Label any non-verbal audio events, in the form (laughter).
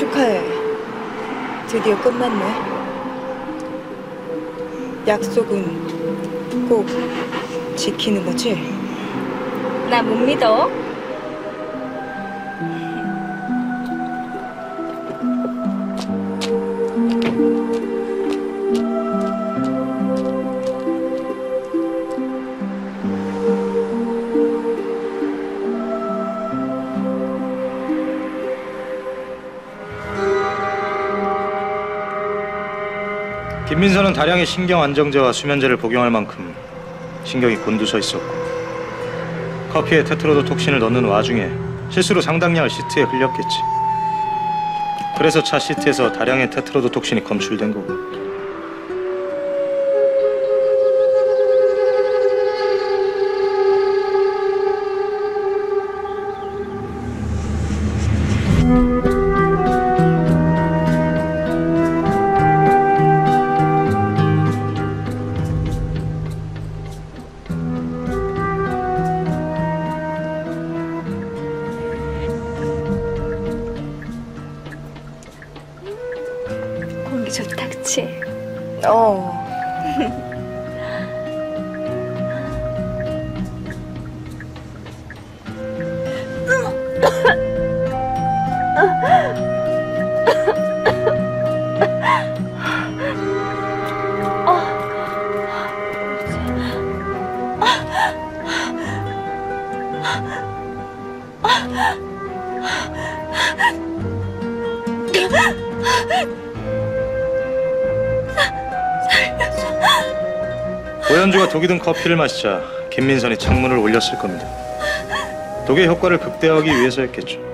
축하해. 드디어 끝났네. 약속은 꼭 지키는 거지? 나 못 믿어. 김민선은 다량의 신경 안정제와 수면제를 복용할 만큼 신경이 곤두서 있었고 커피에 테트로도 톡신을 넣는 와중에 실수로 상당량을 시트에 흘렸겠지. 그래서 차 시트에서 다량의 테트로도 톡신이 검출된 거고. 공기 좋다, 그치? 어. (laughs) 고현주가 독이 든 커피를 마시자 김민선이 창문을 올렸을 겁니다. 독의 효과를 극대화하기 위해서였겠죠.